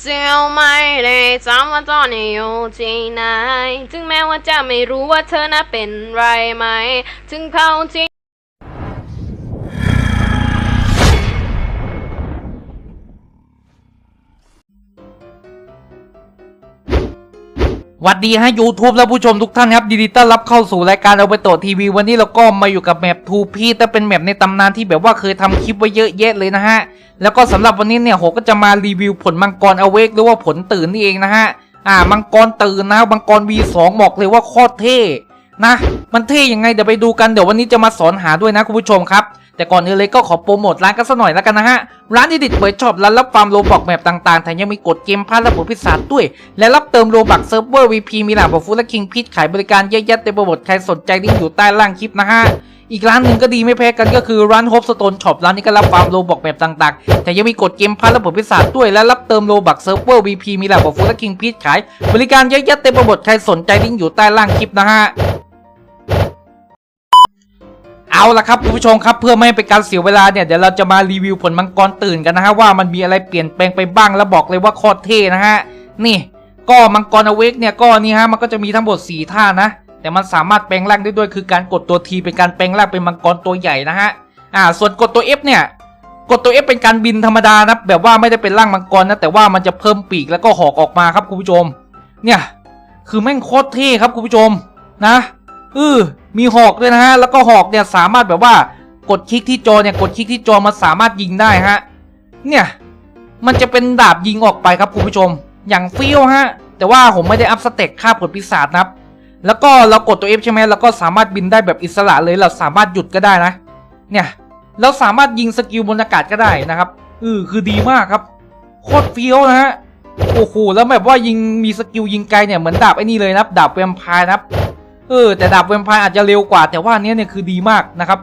เจ้าไม่ได้จำว่าตอนนี้อยู่ที่ไหน ถึงแม้ว่าจะไม่รู้ว่าเธอน่ะเป็นไรไหม ถึงเขาที่ วัดดีฮะ YouTube และผู้ชมทุกท่านครับยินดีต้อนรับเข้าสู่รายการเอาไปโตทีวี วันนี้เราก็มาอยู่กับแมปทูพีแต่เป็นแมปในตำนานที่แบบว่าเคยทำคลิปไว้เยอะแยะเลยนะฮะ แล้วก็สำหรับวันนี้เนี่ยโหก็จะมารีวิวผลมังกรอเวกหรือว่าผลตื่นนี่เองนะฮะ อ่ามังกรตื่นนะมังกร V2 บอกเลยว่าโคตรเท่นะ มันเท่ยังไงเดี๋ยวไปดูกันเดี๋ยววันนี้จะมาสอนหาด้วยนะคุณผู้ชมครับ แต่ก่อนอื่นเลยก็ขอโปรโมทร้านกันสักหน่อยแล้วกันนะฮะ ร้านที่ดิดเปิดช็อปร้านรับฟาร์มโลบอกแบบต่างๆแถมยังมีกดเกมพาร์ทและผลพิศาจด้วย และรับเติมโลบักเซิร์ฟเวอร์ VP มีหลากบอกฟูและคิงพิชขายบริการเยอะแยะเต็มไปหมดใครสนใจลิงก์อยู่ใต้ล่างคลิปนะฮะอีกร้านหนึ่งก็ดีไม่แพ้กันก็คือร้านโฮปสโตนช็อปร้านนี้ก็รับฟาร์มโลบอกแบบต่างๆ แต่ยังมีกดเกมพาร์ทและผลพิศาจด้วยและรับเติมโลบักเซิร์ฟเวอร์ VP มีหลากบอกฟูและคิงพิชขาย บริการเยอะแยะเต็มไปหมดใครสนใจลิงก์อยู่ใต้ล่างคลิปนะฮะ เอาละครับคุณผู้ชมครับเพื่อไม่ให้เป็นการเสียเวลาเนี่ยเดี๋ยวเราจะมารีวิวผลมังกรตื่นกันนะฮะว่ามันมีอะไรเปลี่ยนแปลงไปบ้างแล้วบอกเลยว่าโคตรเท่นะฮะนี่ก็มังกรอเวกเนี่ยก็นี่ฮะมันก็จะมีทั้งหมด4ท่านะ แต่มันสามารถแปลงร่างได้ด้วยคือการกดตัวทีเป็นการแปลงร่างเป็นมังกรตัวใหญ่นะฮะอ่าส่วนกดตัว F เนี่ยกดตัว F เป็นการบินธรรมดานะแบบว่าไม่ได้เป็นร่างมังกรนะแต่ว่ามันจะเพิ่มปีกแล้วก็หอกออกมาครับคุณผู้ชม เนี่ยคือแม่งโคตรเท่ครับคุณผู้ชมนะเออมีหอกด้วยนะฮะ แล้วก็หอกเนี่ยสามารถแบบว่ากดคลิกที่จอเนี่ยกดคลิกที่จอมันสามารถยิงได้ฮะ เนี่ย มันจะเป็นดาบยิงออกไปครับคุณผู้ชม อย่างฟิวฮะ แต่ว่าผมไม่ได้อัพสเต็กค่าผลปีศาจนะครับ แล้วก็เรากดตัว F ใช่ไหมแล้วก็สามารถบินได้แบบอิสระเลย เราสามารถหยุดก็ได้นะ เนี่ย เราสามารถยิงสกิลบนอากาศก็ได้นะครับเออคือดีมากครับ โคตรเฟี้ยวนะฮะ โอ้โห แล้วแบบว่ายิงมีสกิลยิงไกลเนี่ยเหมือนดาบไอ้นี่เลยนะครับ ดาบแวมไพร์นะครับ เออแต่ดาบแวมไพร์อาจจะเร็วกว่า แต่ว่าอันเนี้ยเนี่ยคือดีมากนะครับ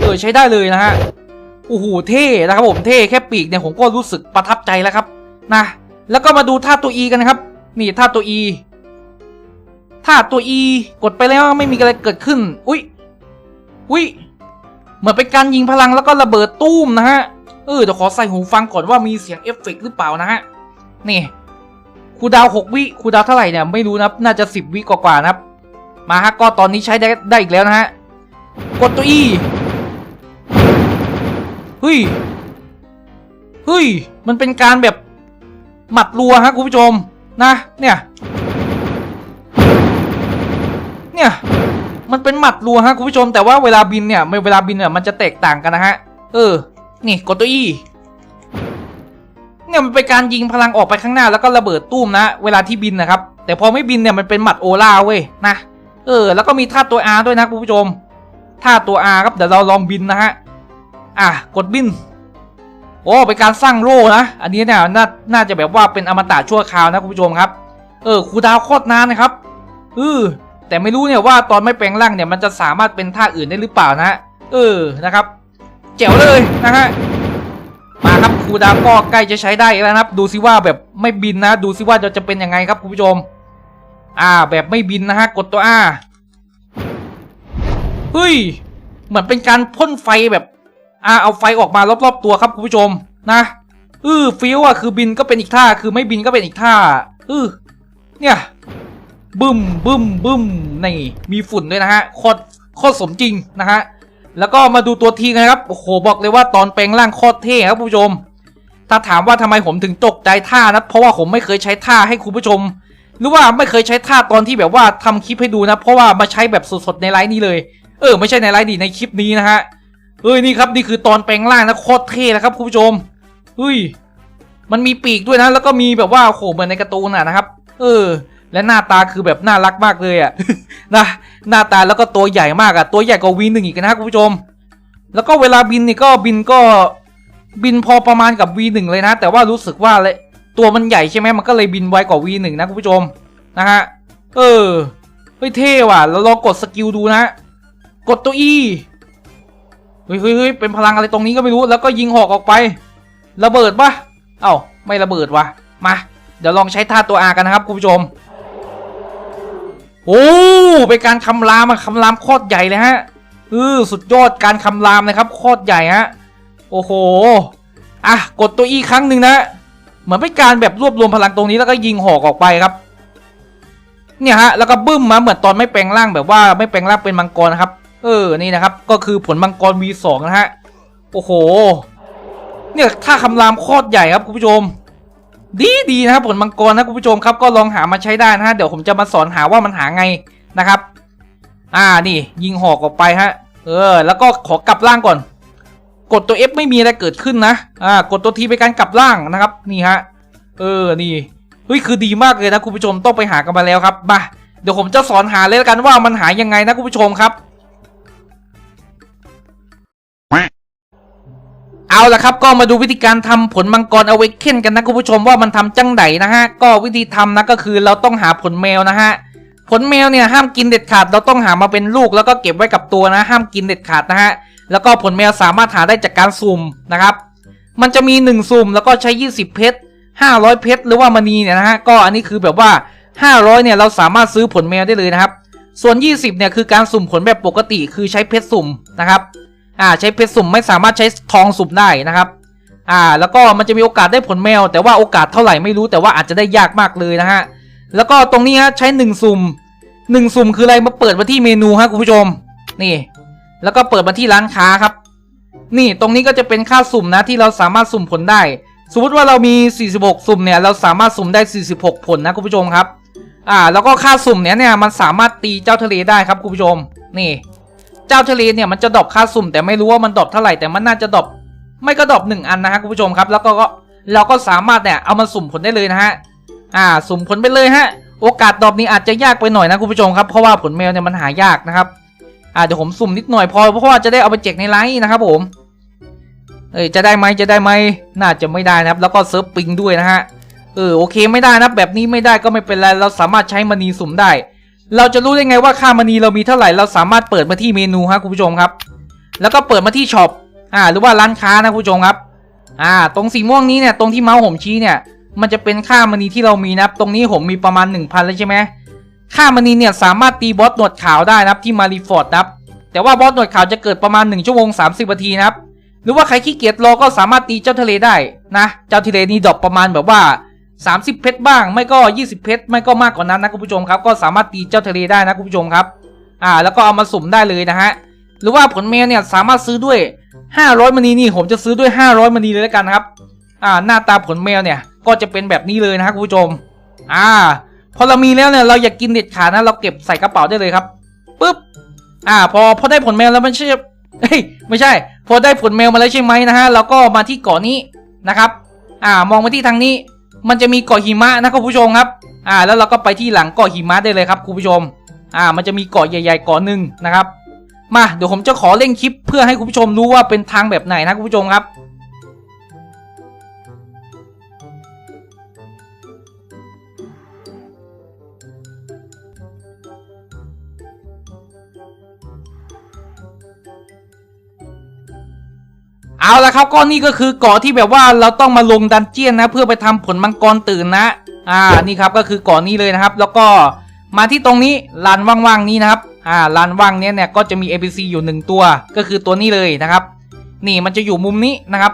เออใช้ได้เลยนะฮะโอ้โหเท่นะครับผมเท่แค่ปีกเนี่ยผมก็รู้สึกประทับใจแล้วครับนะแล้วก็มาดูท่าตัว E กันนะครับ นี่ท่าตัว E ท่าตัว E กดไปแล้วไม่มีอะไรเกิดขึ้น อุ้ยอุ้ยเหมือนเป็นการยิงพลังแล้วก็ระเบิดตู้มนะฮะเออเดี๋ยวขอใส่หูฟังก่อนว่ามีเสียงเอฟเฟกหรือเปล่านะฮะนี่ครูดาวหกวิครูดาวเท่าไหร่เนี่ยไม่รู้นับน่าจะสิบวิกว่าๆนะครับ มาฮะก็ตอนนี้ใช้ได้ได้อีกแล้วนะฮะกดตัว E เฮ้ยเฮ้ยมันเป็นการแบบหมัดรัวฮะคุณผู้ชมนะเนี่ยเนี่ยมันเป็นหมัดรัวฮะคุณผู้ชมแต่ว่าเวลาบินเนี่ยไม่เวลาบินเนี่ยมันจะแตกต่างกันนะฮะเออนี่กดตัว E เนี่ยมันเป็นการยิงพลังออกไปข้างหน้าแล้วก็ระเบิดตุ้มนะ เวลาที่บินนะครับ แต่พอไม่บินเนี่ยมันเป็นหมัดโอล่าเว้ยนะ เออ แล้วก็มีท่าตัว R ด้วยนะคุณผู้ชมท่าตัว R ครับเดี๋ยวเราลองบินนะฮะอะกดบิน โอ้เป็นการสร้างโล่นะ อันนี้เนี่ยน่าน่าจะแบบว่าเป็นอมตะชั่วคราวนะคุณผู้ชมครับ เออคูดาวโคตรนานนะครับเออแต่ไม่รู้เนี่ยว่าตอนไม่แปลงร่างเนี่ยมันจะสามารถเป็นท่าอื่นได้หรือเปล่านะเออนะครับแจ๋วเลยนะฮะมาครับคูดาวก็ใกล้จะใช้ได้แล้วนะครับ ดูซิว่าแบบไม่บินนะ ดูซิว่าจะจะเป็นยังไงครับคุณผู้ชม อ่า แบบไม่บินนะฮะ กดตัว R เฮ้ย เหมือนเป็นการพ่นไฟแบบอ่าเอาไฟออกมารอบๆตัวครับคุณผู้ชมนะเออฟิวอะคือบินก็เป็นอีกท่าคือไม่บินก็เป็นอีกท่าเออเนี่ยบึ้มบึ้มบึ้มนี่มีฝุ่นด้วยนะฮะโคตรโคตรสมจริงนะฮะแล้วก็มาดูตัวทีกันะครับโอ้โหบอกเลยว่าตอนแปลงร่างโคตรเท่ครับคุณผู้ชม ถ้าถามว่าทำไมผมถึงตกใจท่านะเพราะว่าผมไม่เคยใช้ท่าให้คุณผู้ชม หรือว่าไม่เคยใช้ท่าตอนที่แบบว่าทำคลิปให้ดูนะ เพราะว่ามาใช้แบบสดๆในไลฟ์นี้เลย เออ ไม่ใช่ในไลฟ์ดีในคลิปนี้นะฮะเอ้ยนี่ครับนี่คือตอนแปลงร่างนะโคตรเท่นะครับคุณผู้ชมเฮ้ยมันมีปีกด้วยนะแล้วก็มีแบบว่าโอ้โหเหมือนในการ์ตูนอะนะครับ เออ และหน้าตาคือแบบน่ารักมากเลยอะนะหน้าตาแล้วก็ตัวใหญ่มากอะตัวใหญ่กว่าวีหนึ่งอีกนะคุณผู้ชม แล้วก็เวลาบินนี่ก็บินก็บินพอประมาณกับ V1 เลยนะ แต่ว่ารู้สึกว่าเลย ตัวมันใหญ่ใช่ไหมมันก็เลยบินไวกว่า V1 นะคุณผู้ชมนะฮะเออเฮ้ยเท่ว่ะเราลองกดสกิลดูนะกดตัว E เฮ้ยเฮ้ยเฮ้ยเป็นพลังอะไรตรงนี้ก็ไม่รู้แล้วก็ยิงหอกออกไประเบิดปะเอ้าไม่ระเบิดวะมา เดี๋ยวลองใช้ท่าตัว R กันนะครับคุณผู้ชมโอ้เป็นการคำรามอะคำรามโคตรใหญ่เลยฮะเออสุดยอดการคำรามนะครับโคตรใหญ่ฮะโอ้โหอะกดตัวอีครั้งหนึ่งนะ เหมือนเป็นการแบบรวบรวมพลังตรงนี้แล้วก็ยิงหอกออกไปครับ เนี่ยฮะแล้วก็บึ้มมาเหมือนตอนไม่แปลงร่างแบบว่าไม่แปลงร่างเป็นมังกรนะครับ เออนี่นะครับ ก็คือผลมังกร V2 นะฮะโอ้โห เนี่ยถ้าคำรามโคตรใหญ่ครับคุณผู้ชม ดีดีนะครับผลมังกรนะคุณผู้ชมครับก็ลองหามาใช้ได้นะฮะเดี๋ยวผมจะมาสอนหาว่ามันหาไงนะครับ อ่านี่ยิงหอกออกไปฮะ เออ แล้วก็ขอกลับร่างก่อน กดตัว F ไม่มีอะไรเกิดขึ้นนะ อ่า กดตัว T เป็นการกลับร่างนะครับ นี่ฮะ เออ นี่ เฮ้ย คือดีมากเลยนะคุณผู้ชมต้องไปหากันมาแล้วครับ มา เดี๋ยวผมจะสอนหาเลยล้วกันว่ามันหายังไงนะคุณผู้ชมครับ เอาละครับ ก็มาดูวิธีการทำผลมังกรอเวกเคนกันนะคุณผู้ชมว่ามันทำจังไดนะฮะ ก็วิธีทำนะก็คือเราต้องหาผลแมวนะฮะ ผลแมวเนี่ยห้ามกินเด็ดขาด เราต้องหามาเป็นลูกแล้วก็เก็บไว้กับตัวนะ ห้ามกินเด็ดขาดนะฮะ แล้วก็ผลแมวสามารถหาได้จากการสุ่มนะครับ มันจะมี 1 สุ่มแล้วก็ใช้ 20 เพชร500 เพชรหรือว่ามณีเนี่ยนะฮะก็อันนี้คือแบบว่า 500เนี่ยเราสามารถซื้อผลแมวได้เลยนะครับ ส่วน 20เนี่ยคือการสุ่มผลแบบปกติคือใช้เพชรสุ่มนะครับอ่าใช้เพชรสุ่มไม่สามารถใช้ทองสุ่มได้นะครับอ่าแล้วก็มันจะมีโอกาสได้ผลแมว แต่ว่าโอกาสเท่าไหร่ไม่รู้แต่ว่าอาจจะได้ยากมากเลยนะฮะแล้วก็ตรงนี้ฮะใช้หนึ่งสุ่มหนึ่งสุ่มคืออะไรมาเปิดมาที่เมนูฮะคุณผู้ชมนี่ แล้วก็เปิดมาที่ร้านค้าครับ นี่ตรงนี้ก็จะเป็นค่าสุ่มนะที่เราสามารถสุ่มผลได้ สมมติว่าเรามี 46 สุ่มเนี่ยเราสามารถสุ่มได้ 46 ผลนะคุณผู้ชมครับ อ่า แล้วก็ค่าสุ่มเนี้ยเนี่ยมันสามารถตีเจ้าทะเลได้ครับคุณผู้ชม นี่ เจ้าทะเลเนี่ยมันจะดรอปค่าสุ่ม แต่ไม่รู้ว่ามันดรอปเท่าไหร่แต่มันน่าจะดรอปไม่ก็ดรอปหนึ่งอันนะฮะคุณผู้ชมครับ แล้วก็เราก็สามารถเนี่ยเอามาสุ่มผลได้เลยนะฮะ อ่า สุ่มผลไปเลยฮะ โอกาสดรอปนี้อาจจะยากไปหน่อยนะคุณผู้ชมครับ เพราะว่าผลแมวเนี่ยมันหายากนะครับ อ่าเดี๋ยวผมสุ่มนิดหน่อยพอเพราะว่าจะได้เอาไปแจกในไลน์นะครับผม เอ้ยจะได้ไหมจะได้ไหมน่าจะไม่ได้นะครับ แล้วก็เซิร์ฟปิงด้วยนะฮะเออโอเคไม่ได้นะแบบนี้ไม่ได้ก็ไม่เป็นไรเราสามารถใช้มณีสุ่มได้ เราจะรู้ได้ไงว่าค่ามณีเรามีเท่าไหร่เราสามารถเปิดมาที่เมนูฮะคุณผู้ชมครับ แล้วก็เปิดมาที่ช็อปอ่าหรือว่าร้านค้านะคุณผู้ชมครับอ่าตรงสีม่วงนี้เนี่ยตรงที่เมาส์ผมชี้เนี่ย มันจะเป็นค่ามณีที่เรามีนะตรงนี้ผมมีประมาณ 1,000 แล้วใช่ไหม ค่ามณีเนี่ยสามารถตีบอสหนวดขาวได้นะครับที่มารีฟอร์ดนะครับแต่ว่าบอสหนวดขาวจะเกิดประมาณ 1 ชั่วโมง 30นาทีนะครับ หรือว่าใครขี้เกียจรอก็สามารถตีเจ้าทะเลได้นะ เจ้าทะเลนี่ดรอปประมาณแบบว่า 30 เพชรบ้าง ไม่ก็ 20 เพชรไม่ก็มากกว่านั้นนะคุณผู้ชมครับ ก็สามารถตีเจ้าทะเลได้นะคุณผู้ชมครับ อ่า แล้วก็เอามาสุ่มได้เลยนะฮะ หรือว่าผลแมวเนี่ยสามารถซื้อด้วย 500มณีนี่ผมจะซื้อด้วย 500มณีเลยแล้วกันครับ อ่า หน้าตาผลแมวเนี่ยก็จะเป็นแบบนี้เลยนะครับคุณผู้ชม อ่า พอเรามีแล้วเนี่ยเราอยากกินเด็ดขาดนะ เราเก็บใส่กระเป๋าได้เลยครับปุ๊บอ่า พอพอได้ผลแมวแล้วมันใช่เฮ้ยไม่ใช่ พอได้ผลแมวมาแล้วใช่ไหมนะฮะเราก็มาที่เกาะนี้นะครับ อ่ามองไปที่ทางนี้ มันจะมีเกาะหิมะนะคุณผู้ชมครับ อ่า แล้วเราก็ไปที่หลังเกาะหิมะได้เลยครับคุณผู้ชม อ่า มันจะมีเกาะใหญ่ๆเกาะหนึ่งนะครับ มาเดี๋ยวผมจะขอเร่งคลิปเพื่อให้คุณผู้ชมรู้ว่าเป็นทางแบบไหนนะคุณผู้ชมครับ เอาละครับก็นี่ก็คือเกาะที่แบบว่าเราต้องมาลงดันเจียนนะ เพื่อไปทำผลมังกรตื่นนะ อ่านี่ครับก็คือเกาะนี้เลยนะครับ แล้วก็มาที่ตรงนี้ลานว่างๆนี้นะครับ อ่าลานว่างเนี้ยเนี่ยก็จะมี APC อยู่หนึ่งตัว ก็คือตัวนี้เลยนะครับ นี่มันจะอยู่มุมนี้นะครับ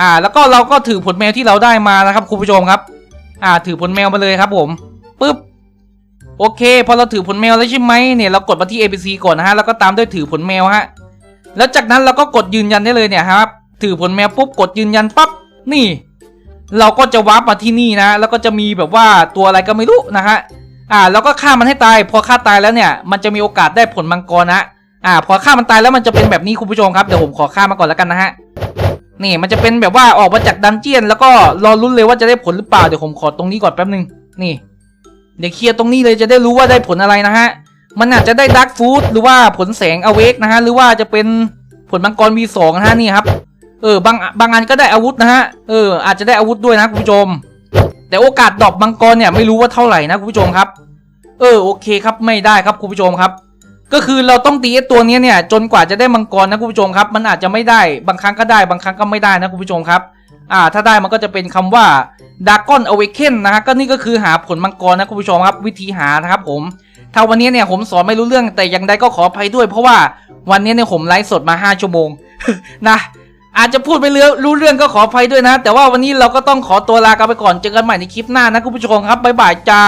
อ่าแล้วก็เราก็ถือผลแมวที่เราได้มานะครับคุณผู้ชมครับ อ่าถือผลแมวมาเลยครับผมปึ๊บโอเค พอเราถือผลแมวแล้วใช่ไหมเนี่ยเรากดมาที่ APC ก่อนนะฮะแล้วก็ตามด้วยถือผลแมวฮะ แล้วจากนั้นเราก็กดยืนยันได้เลยเนี่ยครับ ถือผลแมวปุ๊บกดยืนยันปั๊บนี่ เราก็จะวาร์ปมาที่นี่นะ แล้วก็จะมีแบบว่าตัวอะไรก็ไม่รู้นะฮะอ่าแล้วก็ฆ่ามันให้ตาย พอฆ่าตายแล้วเนี่ย มันจะมีโอกาสได้ผลมังกรนะอ่า พอฆ่ามันตายแล้วมันจะเป็นแบบนี้คุณผู้ชมครับเดี๋ยวผมขอฆ่ามาก่อนแล้วกันนะฮะนี่มันจะเป็นแบบว่าออกมาจากดันเจียน แล้วก็รอลุ้นเลยว่าจะได้ผลหรือเปล่าเดี๋ยวผมขอตรงนี้ก่อนแป๊บนึงนี่ เดี๋ยวเคลียร์ตรงนี้เลยจะได้รู้ว่าได้ผลอะไรนะฮะ มันอาจจะได้ดักฟูดหรือว่าผลแสงอเวกนะฮะหรือว่าจะเป็นผลมังกร V2 นะฮะนี่ครับเออบางบางอันก็ได้อาวุธนะฮะเอออาจจะได้อาวุธด้วยนะคุณผู้ชม แต่โอกาสดรอปมังกรเนี่ยไม่รู้ว่าเท่าไหร่นะคุณผู้ชมครับ เออโอเคครับไม่ได้ครับคุณผู้ชมครับ ก็คือเราต้องตีไอ้ตัวนี้เนี่ย จนกว่าจะได้มังกรนะคุณผู้ชมครับ มันอาจจะไม่ได้บางครั้งก็ได้บางครั้งก็ไม่ได้นะคุณผู้ชมครับอ่าถ้าได้มันก็จะเป็นคำว่าดากอนอเวเคนนะฮะก็นี่ก็คือหาผลมังกรนะคุณผู้ชมครับ วิธีหานะครับผม ถ้าวันนี้เนี่ยผมสอนไม่รู้เรื่องแต่อย่างใดก็ขออภัยด้วย เพราะว่าวันนี้เนี่ยผมไลฟ์สดมา 5 ชั่วโมงนะอาจจะพูดไปเรื่อรู้เรื่องก็ขออภัยด้วยนะ แต่ว่าวันนี้เราก็ต้องขอตัวลากันไปก่อนเจอกันใหม่ในคลิปหน้านะคุณผู้ชมครับบ๊ายบายจ้า